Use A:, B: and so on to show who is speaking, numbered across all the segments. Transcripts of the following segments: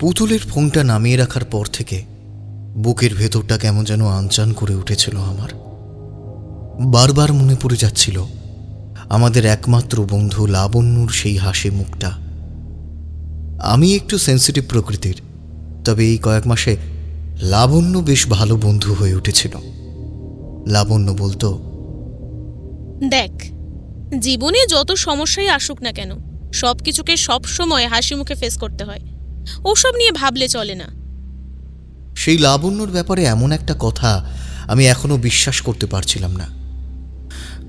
A: পুতুলের ফোনটা নামিয়ে রাখার পর থেকে বুকের ভেতরটা কেমন যেন আনচান করে উঠেছিল আমার। বারবার মনে পড়ে যাচ্ছিল, আমাদের একমাত্র বন্ধু লাবণ্যর সেই হাসি মুখটা। আমি একটু সেন্সিটিভ প্রকৃতির, তবে এই কয়েক মাসে লাবণ্য বেশ ভালো বন্ধু হয়ে উঠেছিল। লাবণ্য বলতো,
B: দেখ, জীবনে যত সমস্যাই আসুক না কেন সব কিছুকে সব সময় হাসি মুখে ফেস করতে হয়। ওসব নিয়ে ভাবলে চলে না।
A: সেই লাবণ্যর ব্যাপারে এমন একটা কথা আমি এখনও বিশ্বাস করতে পারছিলাম না।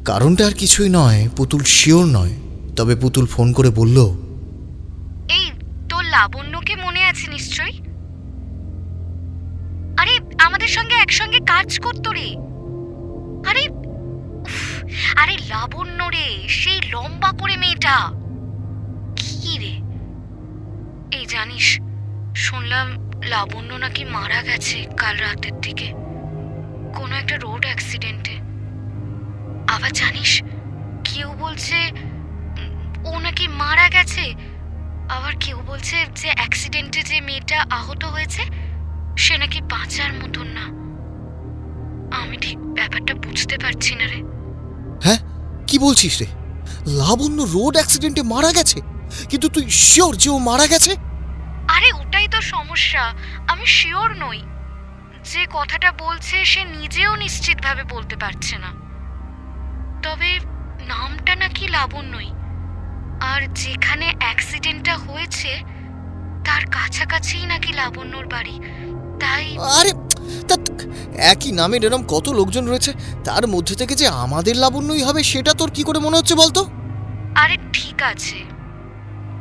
A: কারণটা আর কিছুই নয় পুতুল শিওর নয় তবে পুতুল ফোন করে বলল
C: এই তোর লাবণ্যকে মনে আছে নিশ্চয়ই? আরে আমাদের সঙ্গে একসঙ্গে কাজ করতো রে। আরে উফ, আরে লাবণ্য রে সেই লম্বা করে মেয়েটা। কি রে? এই জানিস, শুনলাম লাবণ্য নাকি মারা গেছে কাল রাতের দিকে। কোনো একটা রোড অ্যাক্সিডেন্টে। আবার জানিস, কেউ বলছে ও নাকি মারা গেছে। আবার কেউ বলছে যে অ্যাক্সিডেন্টে যে মেয়েটা আহত হয়েছে, সে নাকি বাঁচার মতন না। আমি ঠিক ব্যাপারটা বুঝতে পারছি না রে।
A: হ্যাঁ কি বলছিস রে? লাবণ্য রোড অ্যাক্সিডেন্টে মারা গেছে? কিন্তু তুই শিওর যে ও মারা গেছে?
C: আরে ওটাই তো সমস্যা আমি শিওর নই। যে কথাটা বলছে সে নিজেও নিশ্চিতভাবে বলতে পারছে না। তবে নামটা নাকি লাবণ্যই। আর যেখানে অ্যাক্সিডেন্টটা হয়েছে তার কাছাকাছিই নাকি লাবণ্যর বাড়ি। তাই
A: আরে তা একই নামের এরম কত লোকজন রয়েছে তার মধ্যে থেকে যে আমাদের লাবণ্যই হবে সেটা তোর কি করে মনে হচ্ছে বলতো?
C: আরে ঠিক আছে।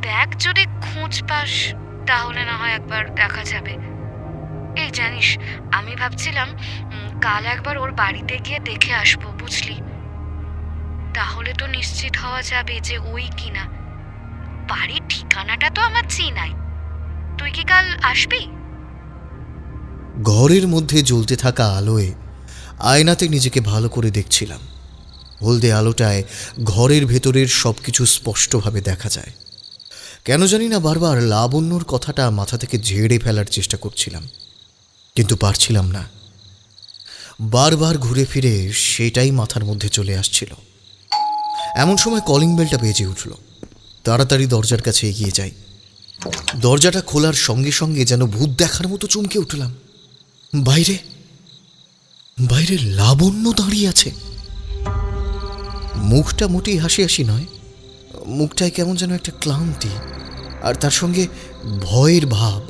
C: দেখ যদি খোঁজ পাস। তাহলে না হয় একবার দেখা যাবে। এই জানিস, আমি ভাবছিলাম কাল একবার ওর বাড়িতে গিয়ে দেখে আসব, বুঝলি? তাহলে তো নিশ্চিত হওয়া যাবে যে ওই কিনা। বাড়ির ঠিকানাটা তো আমার চেনাই। তুই কি কাল আসবি?
A: ঘরের মধ্যে জ্বলতে থাকা আলোয় আয়নাতে নিজেকে ভালো করে দেখছিলাম। হলদে আলোটায় ঘরের ভেতরের সব কিছু স্পষ্টভাবে দেখা যায়। কেন জানি না বারবার লাবণ্যর কথাটা মাথা থেকে ঝেড়ে ফেলার চেষ্টা করছিলাম, কিন্তু পারছিলাম না। বারবার ঘুরে ফিরে সেটাই মাথার মধ্যে চলে আসছিল। এমন সময় কলিং বেলটা বেজে উঠল। তাড়াতাড়ি দরজার কাছে এগিয়ে যাই। দরজাটা খোলার সঙ্গে সঙ্গে যেন ভূত দেখার মতো চমকে উঠলাম। বাইরে বাইরে লাবণ্য দাঁড়িয়ে আছে। মুখটা মোটেই হাসি হাসি নয়, মুখটায় কেমন যেন একটা ক্লান্তি। আর তার সঙ্গে ভয়ের ভাব।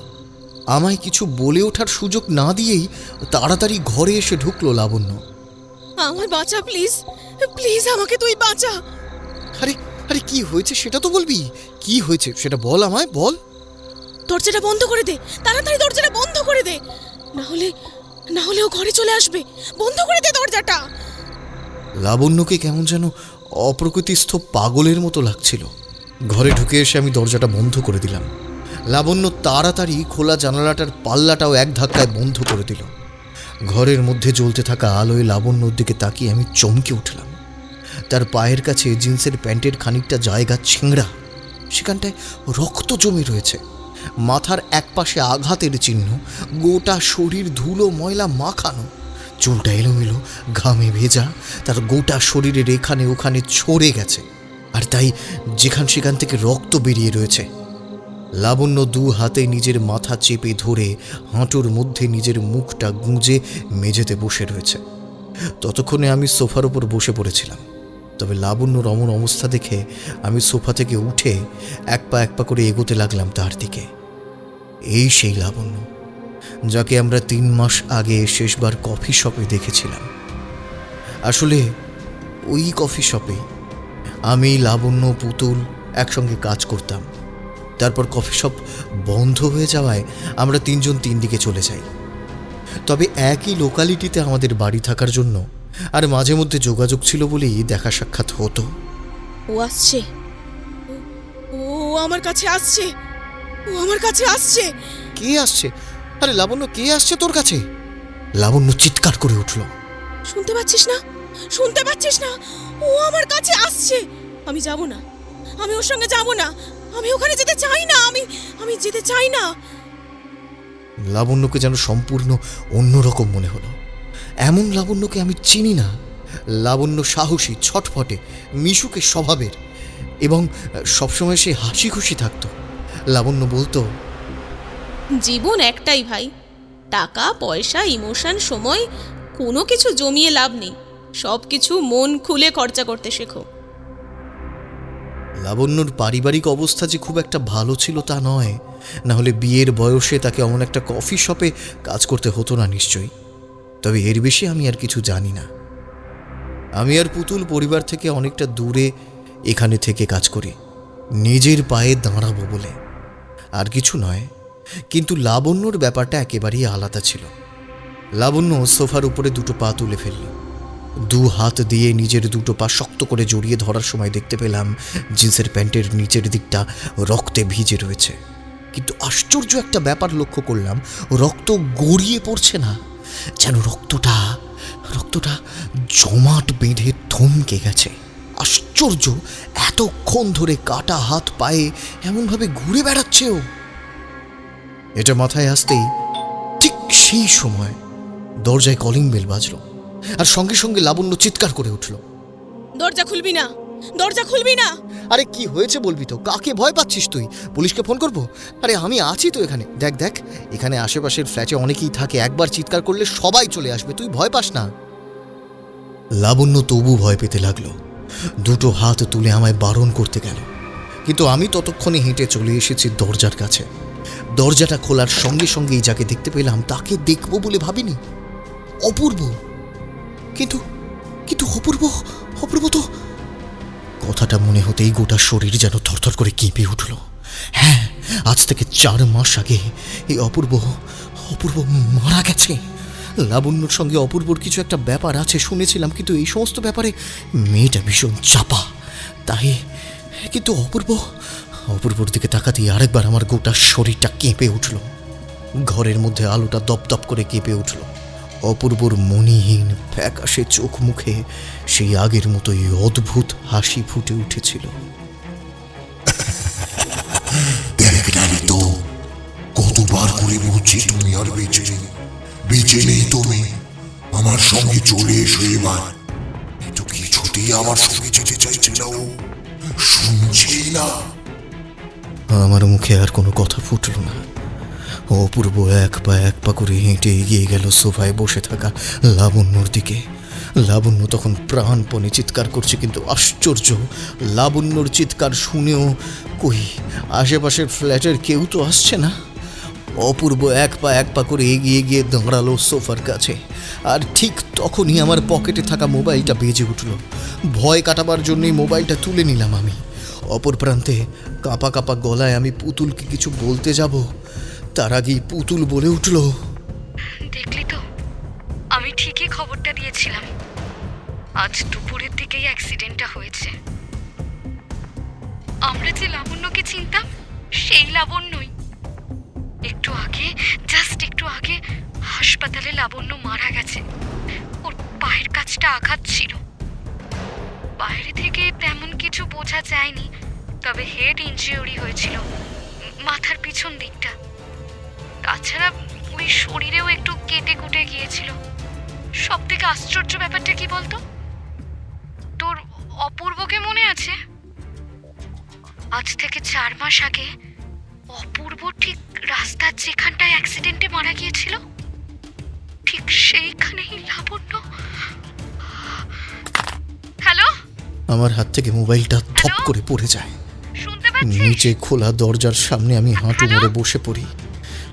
A: আমায় কিছু বলে ওঠার সুযোগ না দিয়েই তাড়াতাড়ি ঘরে এসে ঢুকলো লাবণ্য।
B: আমার বাঁচা প্লিজ প্লিজ আমাকে তুই বাঁচা।
A: আরে আরে কি হয়েছে সেটা তো বলবি? কি হয়েছে সেটা বল আমায় বল।
B: দরজাটা বন্ধ করে দে। তাড়াতাড়ি দরজাটা বন্ধ করে দে। না হলে না হলে ও ঘরে চলে আসবে। বন্ধ করে দে দরজাটা।
A: লাবণ্যকে কেমন যেন অপ্রকৃতিস্থ পাগলের মতো লাগছিল। ঘরে ঢুকে এসে আমি দরজাটা বন্ধ করে দিলাম। লাবণ্য তাড়াতাড়ি খোলা জানালাটার পাল্লাটাও এক ধাক্কায় বন্ধ করে দিল। ঘরের মধ্যে জ্বলতে থাকা আলোয় লাবণ্যর দিকে তাকিয়ে আমি চমকে উঠলাম। তার পায়ের কাছে জিন্সের প্যান্টের খানিকটা জায়গা ছিংড়া। সেখানটায় রক্ত জমে রয়েছে। মাথার একপাশে আঘাতের চিহ্ন, গোটা শরীর ধুলো, ময়লা মাখানো। চুলটা এলোমেলো, ঘামে ভেজা, তার গোটা শরীরের এখানে ওখানে ছড়ে গেছে। আর তাই যেখান সেখান থেকে রক্ত বেরিয়ে রয়েছে। লাবণ্য দু হাতে নিজের মাথা চেপে ধরে হাঁটুর মধ্যে নিজের মুখটা গুঁজে মেঝেতে বসে রয়েছে। ততক্ষণে আমি সোফার ওপর বসে পড়েছিলাম। তবে লাবণ্যর অমন অবস্থা দেখে আমি সোফা থেকে উঠে এক পা এক পা করে এগোতে লাগলাম তার দিকে। এই সেই লাবণ্য, যাকে আমরা তিন মাস আগে শেষবার কফি শপে দেখেছিলাম। আসলে ওই কফি শপে আমি লাবণ্য পুতুল একসঙ্গে কাজ করতাম। তারপর কফি শপ বন্ধ হয়ে যাওয়ায় আমরা তিনজন তিন দিকে চলে যাই। তবে একই লোকালিটিতে আমাদের বাড়ি থাকার জন্য আর মাঝে মধ্যে যোগাযোগ ছিল বলেই দেখা সাক্ষাৎ হতো।
B: ও আসছে। ও- আমার কাছে আসছে। ও আমার কাছে আসছে।
A: কে আসছে? আরে লাবণ্য কে আসছে তোর কাছে? লাবণ্য চিৎকার করে উঠল।
B: শুনতে পাচ্ছিস না? শুনতে পাচ্ছিস না? ও আমার কাছে আসছে। আমি যাব না। আমি ওর সঙ্গে যাব না। আমি ওখানে যেতে চাই না। আমি আমি যেতে চাই না।
A: লাবণ্যকে যেন সম্পূর্ণ অন্যরকম মনে হলো। এমন লাবণ্যকে আমি চিনি না। লাবণ্য সাহসী ছটফটে মিশুকে স্বভাবের এবং সবসময় সে হাসি খুশি থাকতো। লাবণ্য বলতো
B: জীবন একটাই ভাই। টাকা পয়সা ইমোশন সময় কোনো কিছু জমিয়ে লাভ নেই। সব কিছু মন খুলে খরচা করতে শেখো।
A: লাবণ্যর পারিবারিক অবস্থা যে খুব একটা ভালো ছিল তা নয়। না হলে বিয়ের বয়সে তাকে এমন একটা কফি শপে কাজ করতে হতো না নিশ্চয়ই। তবে এর বেশি আমি আর কিছু জানি না। আমি আর পুতুল পরিবার থেকে অনেকটা দূরে এখানে থেকে কাজ করি। নিজের পায়ে দাঁড়াবো বলে। আর কিছু নয়, কিন্তু লাবণ্যর ব্যাপারটা একেবারেই আলাদা ছিল। লাবণ্য সোফার উপরে দুটো পা তুলে ফেলল। দু হাত দিয়ে নিজের দুটো পা শক্ত করে জড়িয়ে ধরার সময় দেখতে পেলাম জিন্সের প্যান্টের নিচের দিকটা রক্তে ভিজে রয়েছে। কিন্তু আশ্চর্য একটা ব্যাপার লক্ষ্য করলাম, রক্ত গড়িয়ে পড়ছে না। যেন রক্তটা রক্তটা জমাট বেঁধে থমকে গেছে। আশ্চর্য, এতক্ষণ ধরে কাটা হাত পায়ে এমনভাবে ঘুরে বেড়াচ্ছেও এটা মাথায় আসতেই ঠিক সেই সময় দরজায় কলিং বেল বাজলো। আর সঙ্গে সঙ্গে লাবণ্য চিৎকার করে উঠল।
B: দরজা খুলবি না দরজা খুলবি না।
A: আরে কি হয়েছে বলবি তো? কাকে ভয় পাচ্ছিস তুই? পুলিশকে ফোন করব? আরে আমি আছি তো এখানে। দেখ দেখ এখানে আশেপাশের ফ্ল্যাটে অনেকেই থাকে একবার চিৎকার করলে সবাই চলে আসবে তুই ভয় পাস না। লাবণ্য তবু ভয় পেতে লাগল। দুটো হাত তুলে আমায় বারণ করতে গেল। কিন্তু আমি ততক্ষণে হেঁটে চলে এসেছি দরজার কাছে। দরজাটা খোলার সঙ্গে সঙ্গেই যাকে দেখতে পেলাম তাকে দেখব বলে ভাবিনি। অপূর্ব! কিন্তু কিন্তু অপূর্ব অপূর্ব তো। কথাটা মনে হতেই গোটা শরীর যেন থরথর করে কেঁপে উঠল। হ্যাঁ আজ থেকে চার মাস আগে এই অপূর্ব অপূর্ব মারা গেছে। লাবণ্যর সঙ্গে অপূর্বর কিছু একটা ব্যাপার আছে, শুনেছিলাম, কিন্তু এই সমস্ত ব্যাপারে মেয়েটা ভীষণ চাপা। তাই, কিন্তু অপূর্ব, অপূর্বর দিকে তাকাতেই আরেকবার আমার গোটা শরীরটা কেঁপে উঠল। ঘরের মধ্যে আলোটা দপদপ করে কেঁপে উঠল। অপূর্বর মণিহীন ফ্যাকাশে চোখ মুখে সেই আগের মতোই অদ্ভুত হাসি ফুটে উঠেছিল।
D: তো কতবার করে বলছি তুমি আর বেঁচে নেই বেঁচে নেই তুমি? আমার সঙ্গে চলে এসো এবার। কিন্তু কিছুতেই আমার সঙ্গে যেতে চাইছে না ও? শুনছেই না।
A: আমার মুখে আর কোনো কথা ফুটল না। অপূর্ব এক পা এক পা করে হেঁটে এগিয়ে গেল সোফায় বসে থাকা লাবণ্যর দিকে। লাবণ্য তখন প্রাণপণে চিৎকার করছে, কিন্তু আশ্চর্য, লাবণ্যর চিৎকার শুনেও, কই, আশেপাশের ফ্ল্যাটের কেউ তো আসছে না? অপূর্ব এক পা এক পা করে এগিয়ে গিয়ে দাঁড়াল সোফার কাছে। আর ঠিক তখনই আমার পকেটে থাকা মোবাইলটা বেজে উঠল। ভয় কাটাবার জন্যই মোবাইলটা তুলে নিলাম আমি। অপর প্রান্তে কাঁপা কাঁপা গলায় আমি পুতুলকে কিছু বলতে যাব। তার আগেই পুতুল বলে উঠল,
C: দেখলি তো, আমি ঠিকই খবরটা দিয়েছিলাম। আজ দুপুরের দিকেই অ্যাক্সিডেন্টটা হয়েছে। আমরা যে লাবণ্যকে চিনতাম, সেই লাবণ্যই। একটু আগে জাস্ট একটু আগে হাসপাতালে লাবণ্য মারা গেছে। ওর পায়ের কাছটা আঘাত ছিল। বাইরে থেকে তেমন কিছু বোঝা যায়নি, তবে হেড ইনজিওরি হয়েছিল, মাথার পিছন দিকটা। তাছাড়া ওই শরীরেও একটু কেটে কুটে গিয়েছিল। সব থেকে আশ্চর্য ব্যাপারটা কি বলতো? তোর অপূর্বকে মনে আছে? আজ থেকে চার মাস আগে অপূর্ব ঠিক রাস্তার যেখানটায় অ্যাক্সিডেন্টে মারা গিয়েছিল? ঠিক সেইখানেই লাবণ্য। হ্যালো
A: আমার হাত থেকে মোবাইলটা থপ করে পড়ে যায়। নিচে খোলা দরজার সামনে আমি হাঁটু? মেরে বসে পড়ি।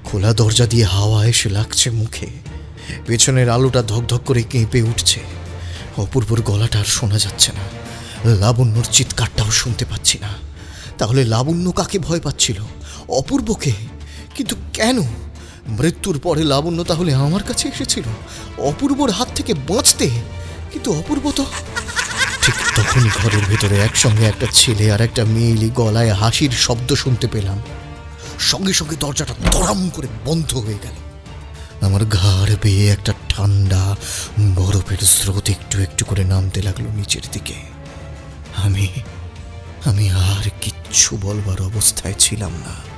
A: খোলা দরজা দিয়ে হাওয়া এসে লাগছে মুখে। পেছনের আলোটা ধকধক করে কেঁপে উঠছে। অপূর্বর গলাটা আর শোনা যাচ্ছে না। লাবণ্যর চিৎকারটাও শুনতে পাচ্ছি না। তাহলে লাবণ্য কাকে ভয় পাচ্ছিল? অপূর্বকে? কিন্তু কেন? মৃত্যুর পরে লাবণ্য তাহলে আমার কাছে এসেছিল? অপূর্বর হাত থেকে বাঁচতে? কিন্তু অপূর্ব তো ঠিক তখনই ঘরের ভেতরে একসঙ্গে একটা ছেলে আর একটা মেয়েলি গলায় হাসির শব্দ শুনতে পেলাম। সঙ্গে সঙ্গে দরজাটা তরাম করে বন্ধ হয়ে গেল। আমার ঘাড় বেয়ে একটা ঠান্ডা বরফের স্রোত একটু একটু করে নামতে লাগল নিচের দিকে। আমি আমি আর কিচ্ছু বলবার অবস্থায় ছিলাম না।